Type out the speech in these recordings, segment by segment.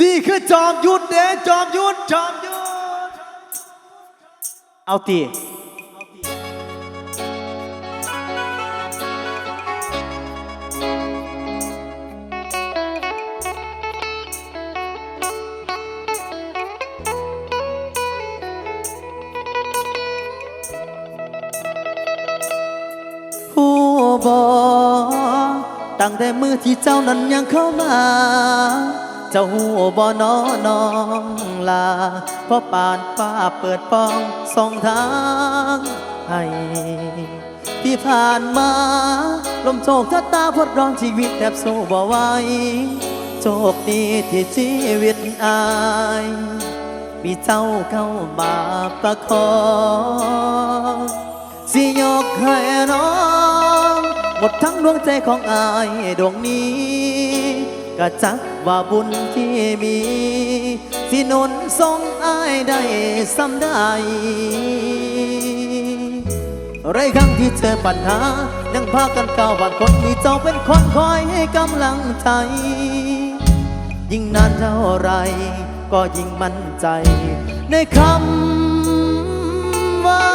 นี่คือจอมยุทธเด้จอมยุทธจอมยุทธเอาตีผู้บอตั้งแต่มือที่เจ้านั้นยังเข้ามา เจ้าหูบอนอน้องลาเพราะปานฟ้าเปิดป้องสองทางให้ที่ผ่านมา ลมโชคชะตาพดร้องชีวิตแทบสู้บ่ไหวโชคดีที่ชีวิตอาย มีเจ้าเข้ามาประคองสิยกให้น้อง หมดทั้งดวงใจของอายดวงนี้ ก็จักว่าบุญที่มี สินุนทรงอายได้สำได้ไรครั้งที่เจอปัญหายังพากันก้าวผ่านคนมีเจ้าเป็นคนคอยให้กำลังใจ ยิ่งนานเท่าไร ก็ยิ่งมั่นใจ ในคำว่า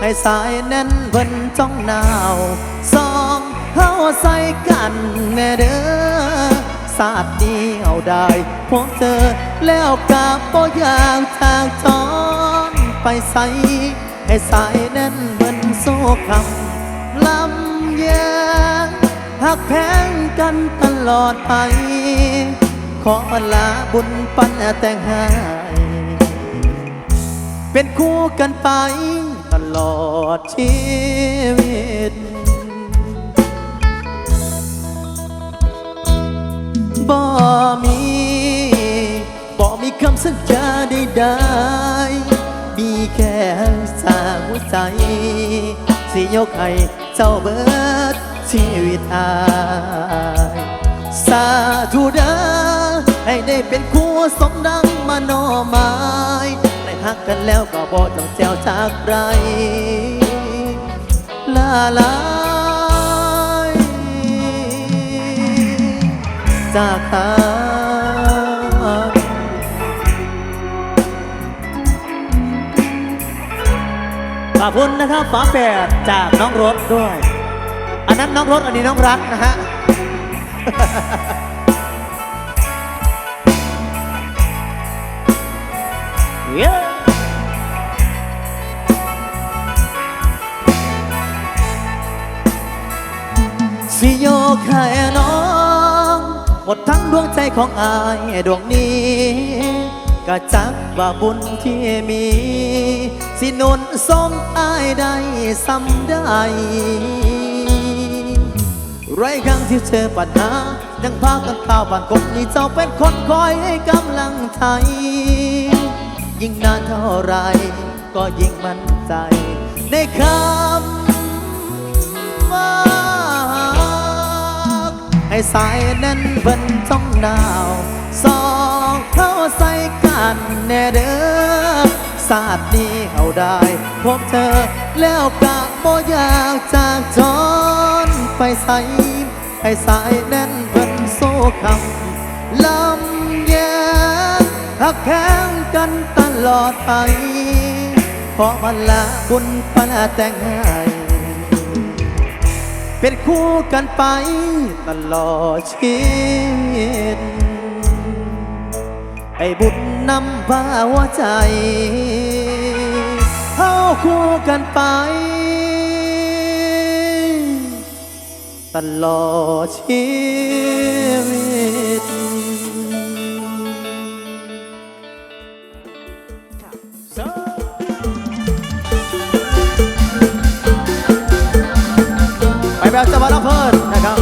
ให้สายแน่นเพิ่นจ้องหนาว ใส่กันแน่เด้อสาดเดียวได้พบเจอแล้วกับบ่อยากทางจอนไปใส่ให้สายแน่นเพิ่นโซ่คำลำแยงหักแพงกันตลอดไปขอลาบุญปันแต่งให้เป็นคู่กันไปตลอดชีวิต บ่มีบ่มีคำสัญญาใดๆมีแค่สาหัวใจ สิยกให้เจ้าเบิดชีวิตอายสาธุด้อให้ได้เป็นคู่สมดังมโนหมายได้หักกันแล้วก็บ่ต้องแจวจากไรลาลา จากหาขอบคุณนะครับฝาแฝดจากน้องรถด้วย อันนั้นน้องรถอันนี้น้องรักนะฮะเย้สิโยกให้น้องหม ดทั้งดวงใจของอายดวงนี้ก็จักว่าบุญที่มี สินุนสมอายได้สำได้ ไรครั้งที่เจอปัญหายังพากันข่าวบ้านคนนี้เจ้าเป็นคนคอยให้กำลังใจยิ่งนานเท่าไร ก็ยิ่งมั่นใจ ในคำว่า ให้สายแน่นเพิ่นจ้องดาวสองเข้าใส่กันแน่เด้อศาสตร์นี้เขาได้พบเธอ แล้วกะบ่อยากจากจอนไปใส่ให้สายแน่นเพิ่นโซ่คำลำแยงหักแข้งกันตลอดไปเพราะมันละบุญปาแต่งให้ เป็นคู่กันไปตลอดชีวิตไอ้บุญนำพาหัวใจเข้าคู่กันไป ตลอดชีวิต ไปแบบ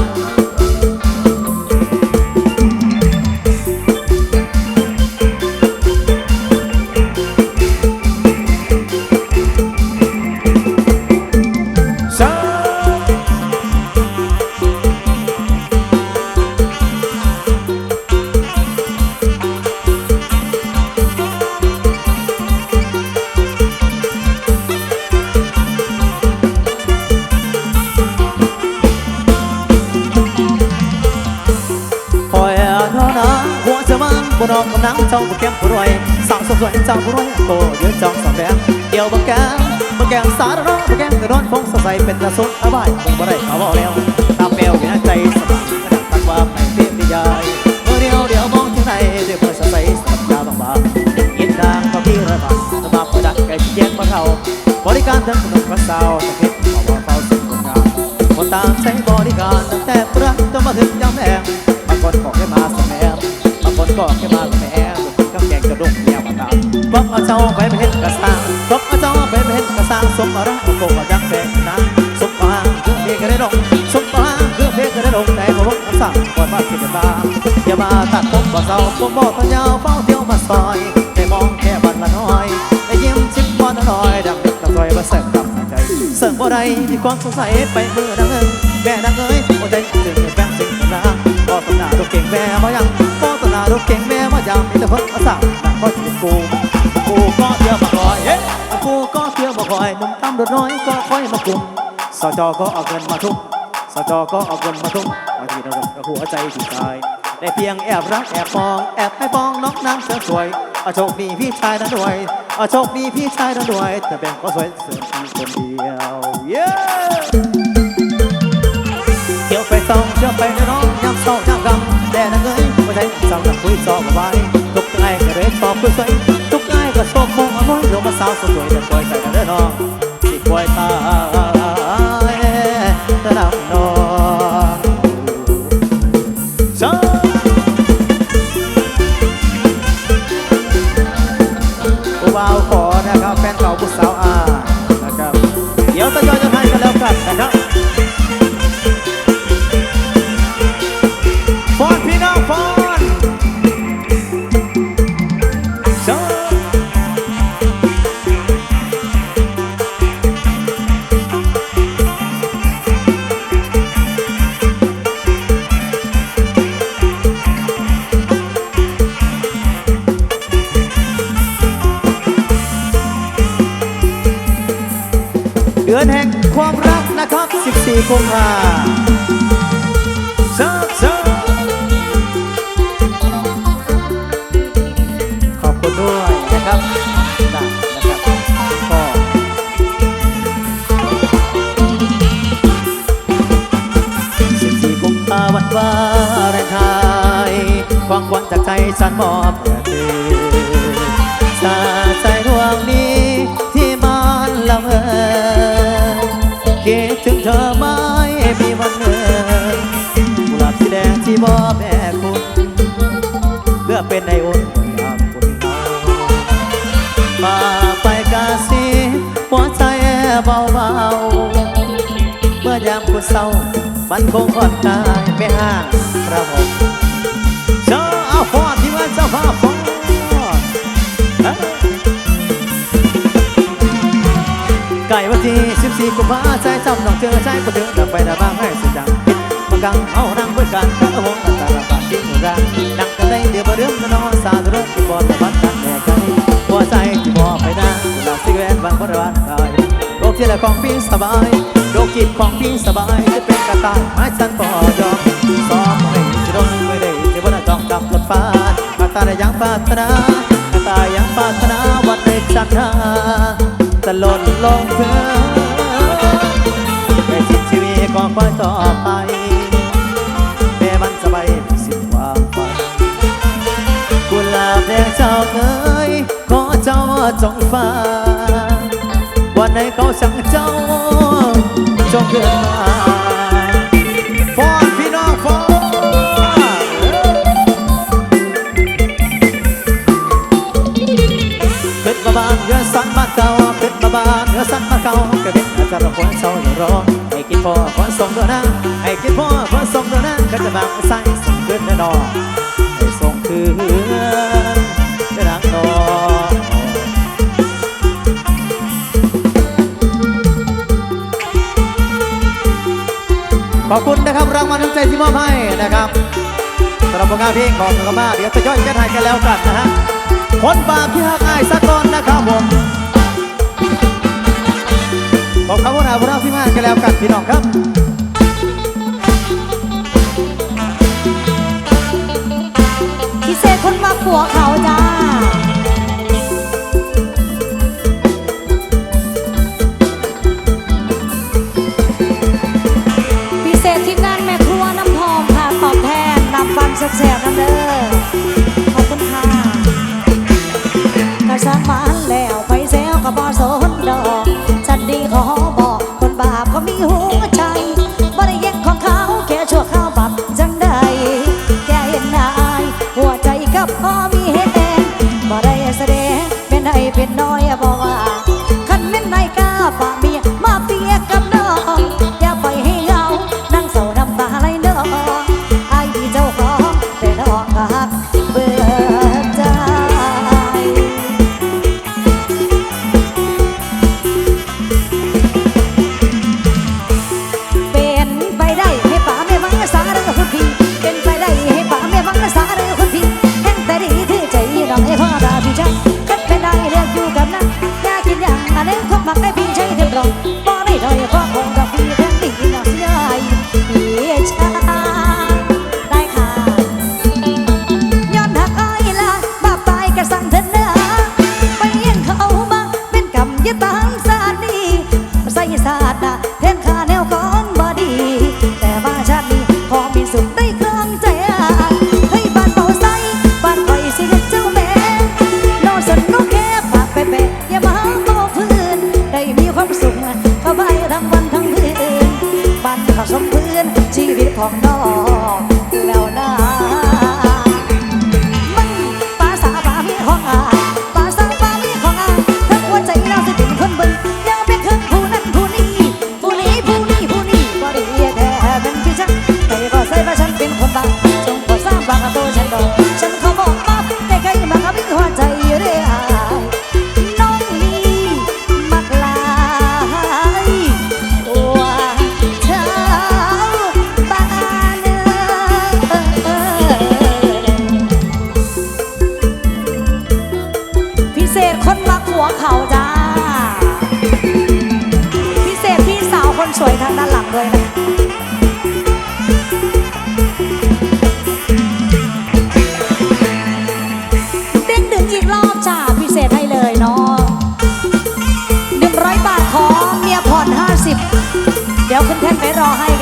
เป็นตะสุดอาบายคงบ่ได้เขาบอกแล้วตามแมวอยู่ในใจสบายกระดับตักว่าไม่เตี้ยไม่ใหญ่เมื่อเดียวเดียวมองที่ไหนเดี๋ยวเพื่อสดใสสับยาบางบางยินดางก็พี่ระบาดสบายกระดักไก่แยกมาเขาบริการทั้งขนมกระเซาตะเก็บขอว่าเฝ้าสิ่งงามคนตามใช้บริการตั้งแต่พระจนมาถึงยามแรงบางคนก็แค่มาสแมมบางคนก็แค่มาแหมบางคนก็แกงกระด้งแนวมาตามบอกเอาเจ้าไปไม่เห็นกระซังบอกเอาเจ้าไปไม่เห็นกระซังสมรักโกมาจังแมาตัดผมบ่เศร้าผมบ่ตัวยาวเฝ้าเที่ยวมาซอยได้มองแค่บันละน้อยได้ยิ้มชิมพอน้อยดังกระซอยมาแสบตับใจเสริมบ่ได้มีความสงสัยไปมือดังเอิงแม่ดังเอ้ยโอ้ใจจึงแฟนสิ่งต่างก็ตนาดูเก่งแม่มายังก็ตนาดูเก่งแม่มายังมีแต่เพิ่งมาสั่งนั่งก็ชีวิตกูกูก็เที่ยวมาคอยเฮ้กูก็เที่ยวมาคอยหนุ่มตำรวจน้อยก็คอยมากุมสจก็เอาเงินมาทุ่มสจก็เอาเงินมาทุ่มมาที่เรากับหัวใจที่ตาย ได้เพียงแอบรักแอบมอง แอบให้ปองน้องนางเสือสวยเอาโชคดีพี่ชายนั้นด้วยเอาโชคดีพี่ชายนั้นด้วยแต่แบ่งก็สวยเสือคนเดียวเย้เที่ยวไปต้องเที่ยวไปน้องยามเศร้ายามกำแต่นังเอ้ยไม่ได้เจ้านักคุยจอกไว้ทุกไอ้ก็เลยชอบคุยสวยทุกไอ้ก็ชอบมองอมวยลงมาสาวสวยแต่คอยใจกันเด้อน้องสิคอยตายตะดำน้อง ความหวังจากใจฉันมอบแด่เธอสาใจดวงนี้ที่มันละเมอคิดถึงเธอไม่มีวันเมื่อกุหลาบสีแดงที่มอบแม่คุณเพื่อเป็นในอุ่นยามคุณเมาฝาไปกาซีหัวใจเบาๆเมื่อยามคุณเศร้ามันคงอ่อนกายไปห่างราหมเไก่วันที่ 14 กุมภาใจจำน้องเจอใจคนเดินดังไปดังบ้างให้สุดจังคิดมากังเอานั่งด้วยกันกระวงกันตาละบาดที่หัวรังนั่งกันได้เดี๋ยวมาเรื่องนอนสาธุรื่องที่บอดพัดกันแน่ใจหัวใจที่บอไปนะหลับสิแวนบางบริวารกายโรคที่ละของพี่สบายโรคจิตของพี่สบายจะเป็นกระต่ายไม้สันปอยอมซ้อมไม่จะโดนไม่ได้จะวันจองจำรถฟ้ามาตาได้ยังปรารถนากระต่ายยังปารถนาวันเด็กจันทรา จะหล่นลงเพื่อไม่สิ้นชีวิตก็คอยต่อไปแม่มันจะไปไม่สิ้นความฝันกุหลาบแดงเจ้าเอ๋ยขอเจ้าจงฟังวันไหนเขาสั่งเจ้า จงเกิดมาฟอนพี่น้องฟอนเป็ดมาบ้านเรือสันมาเก่า อสันมาเก่าก็เป็นอาจารย์คนเศร้าอยู่รอให้กินพ่อคนส่งตัวนั้นให้กินพ่อคนส่งตัวนั้นก็จะบางใส่ส่งขึ้นแน่นอนให้ส่งคืนจะรักนอนขอบคุณนะครับรางวัลน้ำใจที่มอบให้นะครับสำหรับผลงานเพลงของกมาเดี๋ยวจะย่อยกันให้กันแล้วกันนะฮะคนบาปที่หักอายสักก่อนนะครับผม บอกเขาว่าหาพวกเราที่มากันแล้วกันพี่น้องครับพิเศษคนมาขัวเขาจ้าพิเศษทีมงานแม่ครัวน้ำหอมค่ะตอบแทนนำฟันแสบๆนั่นเด้อขอบคุณค่ะกระสับมันแล้วไปแซวกับบอสโซ บ่ได้แสดงเป็นใดเป็นน้อยบ่ว่า cho hay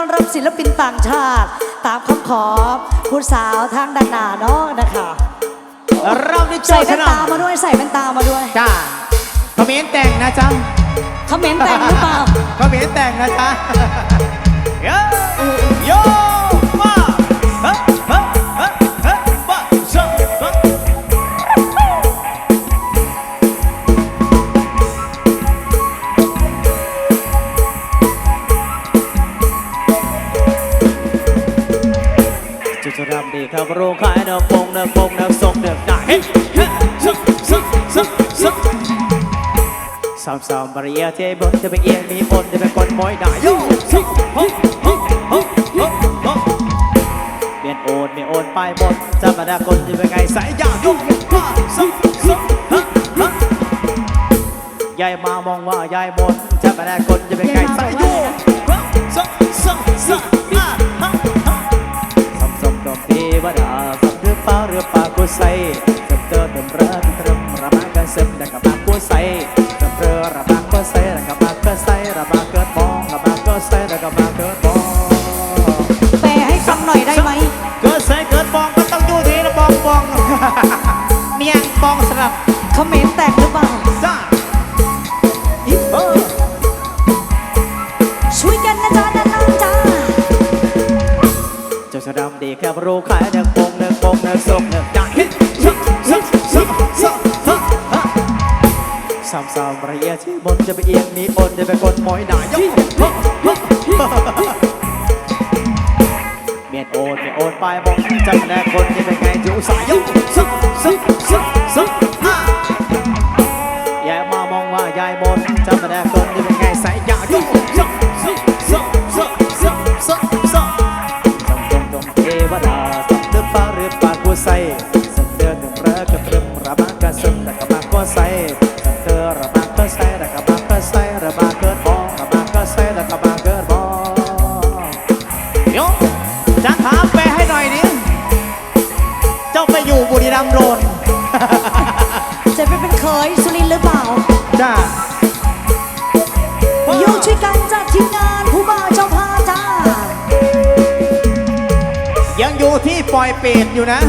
ต้อนรับศิลปินต่างชาติ ตามคำขอผู้สาวทางด้านหน้าเนาะนะคะเราได้เจใส่อชแว่นนะตามาด้วยใส่แว่นตามาด้วยจ้าคอมเมนต์แต่งนะจ๊ะคอมเมนต์แต่งหรือเปล่าคอมเมนต์แต่งนะจ๊ะโยโย จรำรับโรงขายเนื้อปงเนื้อปงเนื้อส่งเนื้อไก่เฮ้เฮ้ซึกซึกซึกซึกสามสามบริเอเทบนจะไปเอียงมีปนจะไปกดมอยได้โยซึกฮึฮึฮึฮึฮึเปลี่ยนโอนไม่โอนไปหมดจะมาได้คนจะไปไงสายยาโยมาซึกซึกฮึฮึยายมามองว่ายายหมดจะมาได้คนจะไปไงสายโยซึกซึกซึก เทวดาฟังหรือเปล่าหรือเปล่ากูใส่เติมเติมรักเติมระมากันเสริมดักกับ สะดำดีแค่รู้ขายเนื้อปงเนื้อปงเนื้อส่งเนื้อจ่ายเฮ้ยซึกซึกซึกซึกฮะฮะสามสามระเอียที่บนจะไปเอียงมีอนจะไปกดมอยหนายกเมียนโอนเมียนโอนปลายบงจำแนกคนจะเป็นไงจูสายยกซึกซึกซึกซึกอะยายมามองว่ายายมนจำแนก อยู่บุรีรัมย์โดนจะไปเป็นเคยสุรินทร์หรือเปล่าจ้าอยู่ช่วยกันจากทีมงานผู้บ่าวเจ้าพาจ้า ยังอยู่ที่ปล่อยเปรตอยู่นะ